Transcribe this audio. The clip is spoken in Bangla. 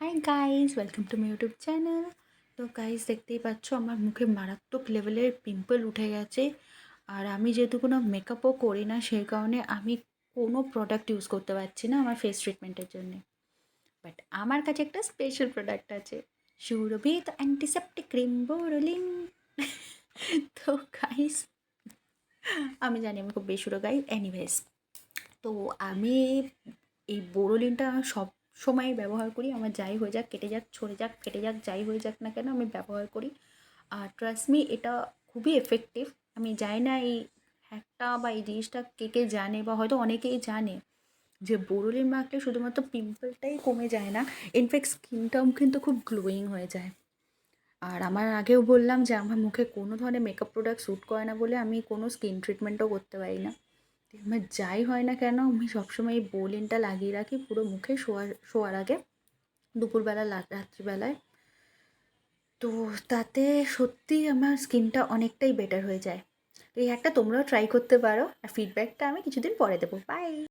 Hi guys welcome to my YouTube channel তো গাইজ দেখতেই পাচ্ছ, আমার মুখে মারাত্মক লেভেলের পিম্পল উঠে গেছে। আর আমি যেহেতু কোনো মেকআপও করি না, সেই কারণে আমি কোনো প্রোডাক্ট ইউজ করতে পারছি না আমার ফেস ট্রিটমেন্টের জন্যে। বাট আমার কাছে একটা স্পেশাল প্রোডাক্ট আছে সুরভিত অ্যান্টিসেপ্টিক ক্রিম বোরলিং তো গাইজ আমি জানি আমি খুব বেসুরো গাই এনিওয়েজ তো আমি এই বোরোলিনটা সব সময় ব্যবহার করি, আমার যাই হয়ে যাক, কেটে যাক, ছড়ে যাক, ফেটে যাক, যাই হয়ে যাক না কেন আমি ব্যবহার করি। আর ট্রাস্টমি এটা খুবই এফেক্টিভ আমি জানি না এই হ্যাকটা বা এই জিনিসটা কে কে জানে বা হয়তো অনেকেই জানে যে বোরোলিন মাখলে শুধুমাত্র পিম্পলটাই কমে যায় না ইনফ্যাক্ট স্কিনটাও কিন্তু খুব গ্লোয়িং হয়ে যায়। আর আমার আগেও বললাম যে আমার মুখে কোনো ধরনের মেকআপ প্রোডাক্ট শ্যুট করে না বলে আমি কোনো স্কিন ট্রিটমেন্টও করতে পারি না। আমার যাই হয় না কেন, আমি সবসময় এই বোলিনটা লাগিয়ে রাখি, পুরো মুখে শোয়ার শোয়ার আগে, দুপুরবেলা রাত্রিবেলায়। তো তাতে সত্যি আমার স্কিনটা অনেকটাই বেটার হয়ে যায়। এই একটা তোমরাও ট্রাই করতে পারো, আর ফিডব্যাকটা আমি কিছুদিন পরে দেবো। বাই